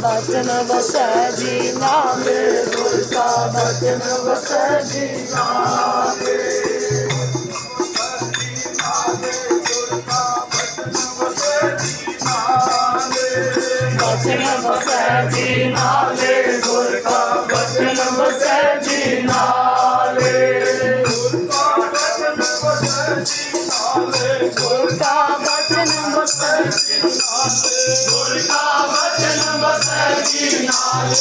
बचन बस जी नाम बचन बसजी नाले दुर्गा बचन बसजी नाले दुर्गा बचन Simaro,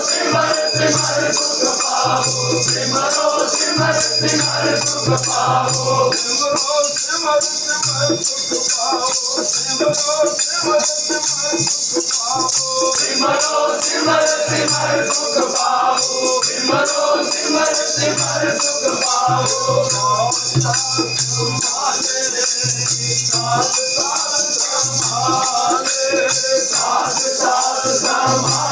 simaro, पावो सिमरो सिमर सिमर सुख पावो सिमरो सिमर सिमर सुख पावो सिमरो सिमर सिमर सुख पावो सिमरो सिमर सिमर सुख पावो सिमरो सिमर सिमर सुख पावो राम नाम तुम्हारे नाम साथ संभाले साथ साथ संभाले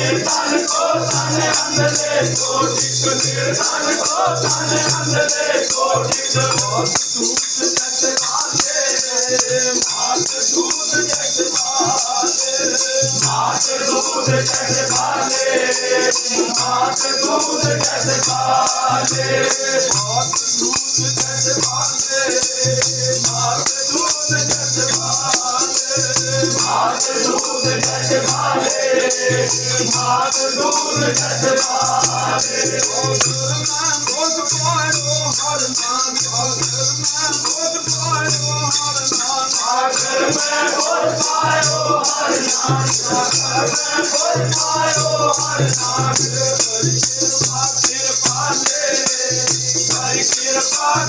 निर्धान को तन अंदर दूध जग माते दूध जग माते दूध जग माते I'm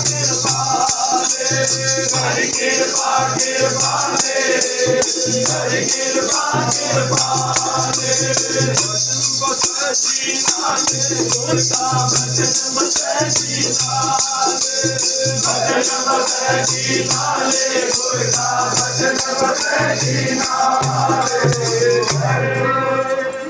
gonna ਹਰਿ ਕਿਰਪਾ ਕਿਰਪਾ ਦੇ ਹਰਿ ਕਿਰਪਾ ਕਿਰਪਾ ਦੇ ਵਚਨ ਬਚੈ ਜੀਨਾ ਦੇ ਗੁਣ ਦਾ ਵਚਨ ਬਚੈ ਜੀਨਾ ਦੇ ਵਚਨ ਬਚੈ ਜੀਨਾ ਦੇ ਗੁਣ ਦਾ ਵਚਨ ਬਚੈ ਜੀਨਾ ਦੇ